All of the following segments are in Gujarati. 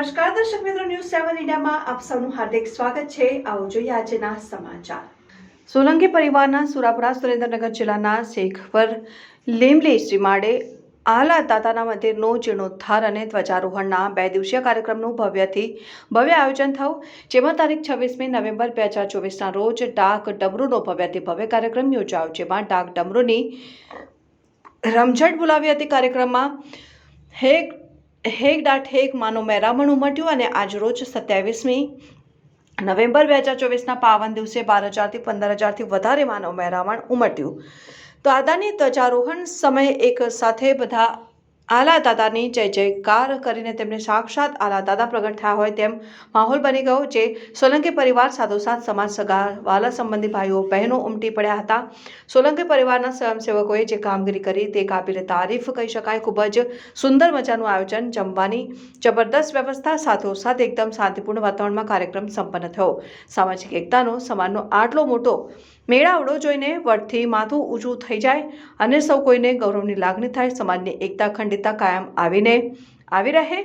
ન્યૂઝમાં આપ સૌનું હાર્દિક સ્વાગત છે. આવો જોઈએ આજના સમાચાર. સોલંકી પરિવારના સુરાપુરા સુરેન્દ્રનગર જિલ્લાના શેખવર લીમલી શ્રીમાડે આલા તાતાના મંદિરનો જીર્ણોદ્ધાર અને ધ્વજારોહણના બે દિવસીય કાર્યક્રમનું ભવ્યથી ભવ્ય આયોજન થયું. જેમાં તારીખ છવ્વીસમી નવેમ્બર બે હજાર ચોવીસના રોજ ડાક ડમરૂનો ભવ્યથી ભવ્ય કાર્યક્રમ યોજાયો, જેમાં ડાક ડમરૂની રમઝટ બોલાવી હતી કાર્યક્રમમાં હેક હેક ડાટ હેક માનો મેરામણ ઉમટ્યું અને આજરોજ સત્યાવીસમી નવેમ્બર બે હજાર ચોવીસના પાવન દિવસે બાર હજારથી પંદર હજારથી વધારે માનવ મહેરામણ ઉમટ્યું. તો આદાની ધ્વજારોહણ સમયે એક સાથે બધા આલા દાદાની જય જયકાર કરીને તેમને સાક્ષાત આલા દાદા પ્રગટ થયા હોય તેમ માહોલ બની ગયો જે સોલંકી પરિવાર સાથોસાથ સમાજ સગા, વાલા સંબંધી ભાઈઓ, બહેનો ઉમટી પડ્યા હતા. સોલંકી પરિવારના સ્વયંસેવકોએ જે કામગીરી કરી તે કાબિલે તારીફ કહી શકાય. ખૂબ જ સુંદર મજાનું આયોજન જમવાની જબરદસ્ત વ્યવસ્થા સાથોસાથ એકદમ શાંતિપૂર્ણ વાતાવરણમાં કાર્યક્રમ સંપન્ન થયો. સામાજિક એકતાનો, સમાજનો આટલો મોટો મેળાવડો જોઈને વટથી માથું ઊંચું થઈ જાય અને સૌ કોઈને ગૌરવની લાગણી થાય. સમાજની એકતા ખંડિતતા કાયમ આવીને આવી રહે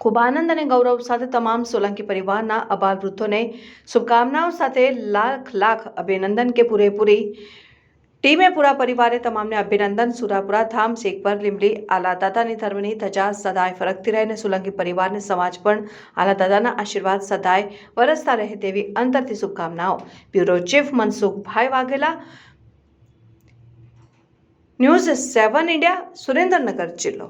ખૂબ આનંદ અને ગૌરવ સાથે તમામ સોલંકી પરિવારના અબાલ વૃદ્ધોને શુભકામનાઓ સાથે લાખ લાખ અભિનંદન કે પૂરેપૂરી ટીમે પૂરા પરિવારે તમામને અભિનંદન સુરાપુરા ધામ શેખપર લીમડી આલા દાદાની ધર્મની ધજા સદાય ફરકતી રહે અને સોલંકી પરિવારને સમાજ પણ આલા દાદાના આશીર્વાદ સદાય વરસતા રહે તેવી અંતરથી શુભકામનાઓ bureau chief Mansukhbhai Vaghela news seven India Surendranagar જિલ્લો.